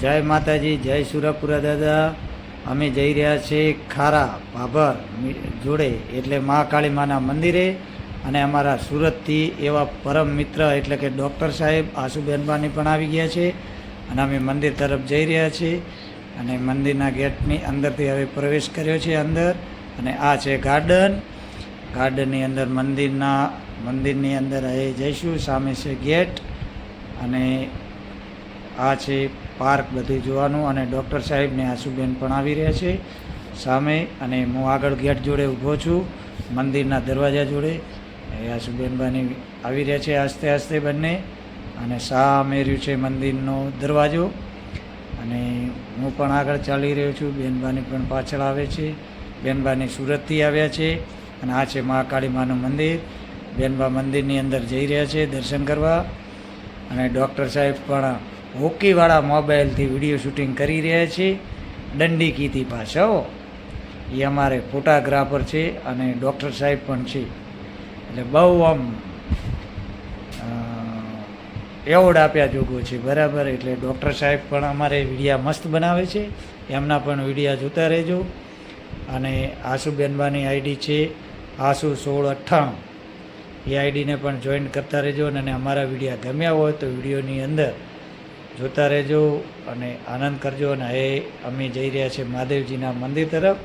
જય માતાજી, જય સુરાપુરા દાદા. અમે જઈ રહ્યા છીએ ખારા ભાભર જોડે, એટલે મહાકાળી માના મંદિરે. અને અમારા સુરતથી એવા પરમ મિત્ર એટલે કે ડૉક્ટર સાહેબ આસુબેનબાની પણ આવી ગયા છે. અને અમે મંદિર તરફ જઈ રહ્યા છીએ. અને મંદિરના ગેટની અંદરથી હવે પ્રવેશ કર્યો છે અંદર. અને આ છે ગાર્ડન. ગાર્ડનની અંદર મંદિરના, મંદિરની અંદર હવે જઈશું. સામે છે ગેટ. અને આ છે પાર્ક બધું જોવાનું અને ડૉક્ટર સાહેબ ને આશુબેન પણ આવી રહ્યા છે. સામે અને હું આગળ ગેટ જોડે ઊભો છું, મંદિરના દરવાજા જોડે. એ આશુબેનબાની આવી રહ્યા છે આસ્તે આસ્તે બંને અને સામે રહ્યું છે મંદિરનો દરવાજો. અને હું પણ આગળ ચાલી રહ્યો છું, બેનબાની પણ પાછળ આવે છે. બેનબાની સુરતથી આવ્યા છે અને આ છે મહાકાળી માનું મંદિર. બેનબા મંદિરની અંદર જઈ રહ્યા છે દર્શન કરવા. અને ડૉક્ટર સાહેબ પણ હોકીવાળા મોબાઈલથી વીડિયો શૂટિંગ કરી રહ્યા છે. દંડીકીથી પાછા હો એ અમારે ફોટોગ્રાફર છે અને ડૉક્ટર સાહેબ પણ છે. એટલે બહુ આમ એવોર્ડ આપ્યા જોગો છે. બરાબર, એટલે ડૉક્ટર સાહેબ પણ અમારે વિડીયા મસ્ત બનાવે છે. એમના પણ વિડીયા જોતા રહેજો. અને આશુબેનબાની આઈડી છે, આશુ સોળ અઠ્ઠાણું. એ આઈડીને પણ જોઈન કરતા રહેજો અને અમારા વિડીયા ગમ્યા હોય તો વિડીયોની અંદર જોતા રહેજો અને આનંદ કરજો અને એ અમે જઈ રહ્યા છીએ મહાદેવજીના મંદિર તરફ.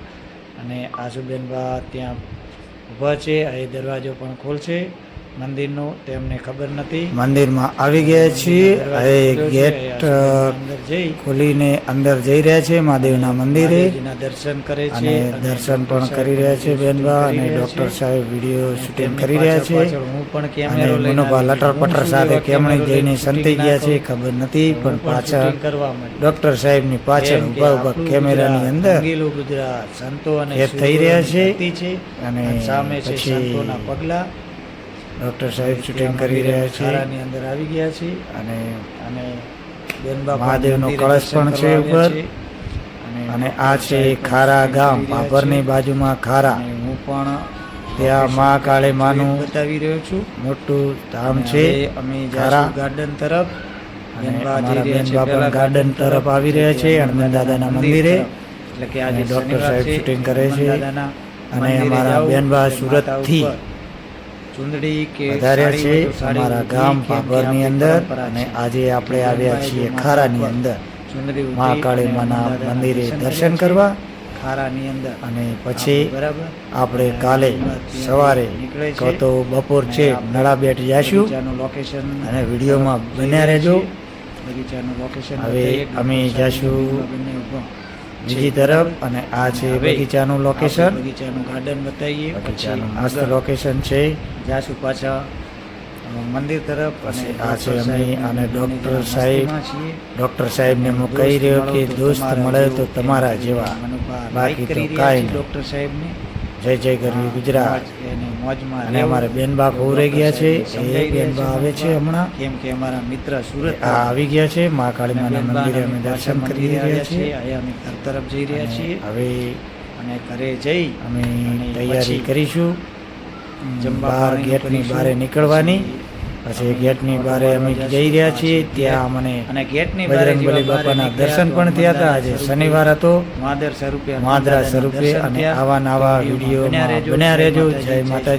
અને આશુબેનબા ત્યાં ઊભા છે એ દરવાજો પણ ખોલશે. મંદિરનો તેમને ખબર નથી. મંદિરમાં આવી ગયા છીએ. એ ગેટ ખોલીને અંદર જઈ રહ્યા છે. મહાદેવના મંદિરે. દર્શન કરે છે દર્શન પણ કરી રહ્યા છે બેનબા અને ડોક્ટર સાહેબ વીડિયો શૂટિંગ કરી રહ્યા છે. હું પણ કેમેરો લઈને મનોભા લટર પટર સાથે કેમણે જઈને સંતી ગયા છે ખબર નથી પણ પાછળ ડોક્ટર સાહેબની પાછળ ઊભા ઊભા કેમેરાની અંદર ગુજરાત સંતો અને થઈ રહ્યા છે અને સામે છે સંતોના પગલા. ડૉક્ટર સાહેબ શૂટિંગ કરી રહ્યા છે. આની અંદર આવી ગયા છે અને અને બેનબા મહાદેવનો કળશ પણ છે ઉપર. અને આ છે ખારા ગામ ભાભરની બાજુમાં ખારા. હું પણ ત્યાં મહાકાળી માનું બતાવી રહ્યો છું. મોટું ધામ છે અમે ખારા. ગાર્ડન તરફ. પણ ગાર્ડન તરફ આવી રહ્યા છે હનુમાન દાદાના મંદિરે. એટલે કે આજે ડૉક્ટર સાહેબ શૂટિંગ કરે છે. અને અમારા બેનબા સુરતથી ચુંદડી કે વધારે છે અમારા ગામ ભાભરની અંદર અને આજે આપણે આવ્યા છીએ ખારાની અંદર. મહાકાળી માના મંદિરે દર્શન કરવા ખારાની અંદર. અને પછી આપણે કાલે સવારે કહો તો બપોર છે નળા બેટ જઈશું લોકેશન અને વિડીયોમાં બન્યા રહેજો. બગીચાનું લોકેશન હવે અમે જઈશું બીજી તરફ અને આ છે બગીચાનું લોકેશન બગીચાનું ગાર્ડન બતાવીએ. બગીચાનું મસ્ત લોકેશન છે. જાશું પાછા મંદિર તરફ અને આ છે અમે અને ડૉક્ટર સાહેબ ડૉક્ટર સાહેબને હું કહી રહ્યો કે દોસ્ત મળે તો તમારા જેવા. બાકી તો કાંઈ ડૉક્ટર સાહેબને. જય જય કરવી ગુજરાત. અને અમારે બેનબા ખોરે ગયા છે એ બેનબા આવે છે હમણાં. કેમ કે અમારા મિત્ર સુરત આવી ગયા છે મહાકાળી માના મંદિરે અમે દર્શન કરી રહ્યા છીએ. અમે ઘર તરફ જઈ રહ્યા છીએ. હવે અને ઘરે જઈ અમે તૈયારી કરીશું. બહાર ગેટની બહાર નીકળવાની. પછી ગેટની બારે અમે જઈ રહ્યા છીએ ત્યાં અમને અને ગેટની બજરંગબલી બાપાના દર્શન પણ થયા હતા આજે શનિવાર હતો. માદર સ્વરૂપે માદરા સ્વરૂપે અને આવા નવા વીડિયો બન્યા રહેજો જય માતાજી.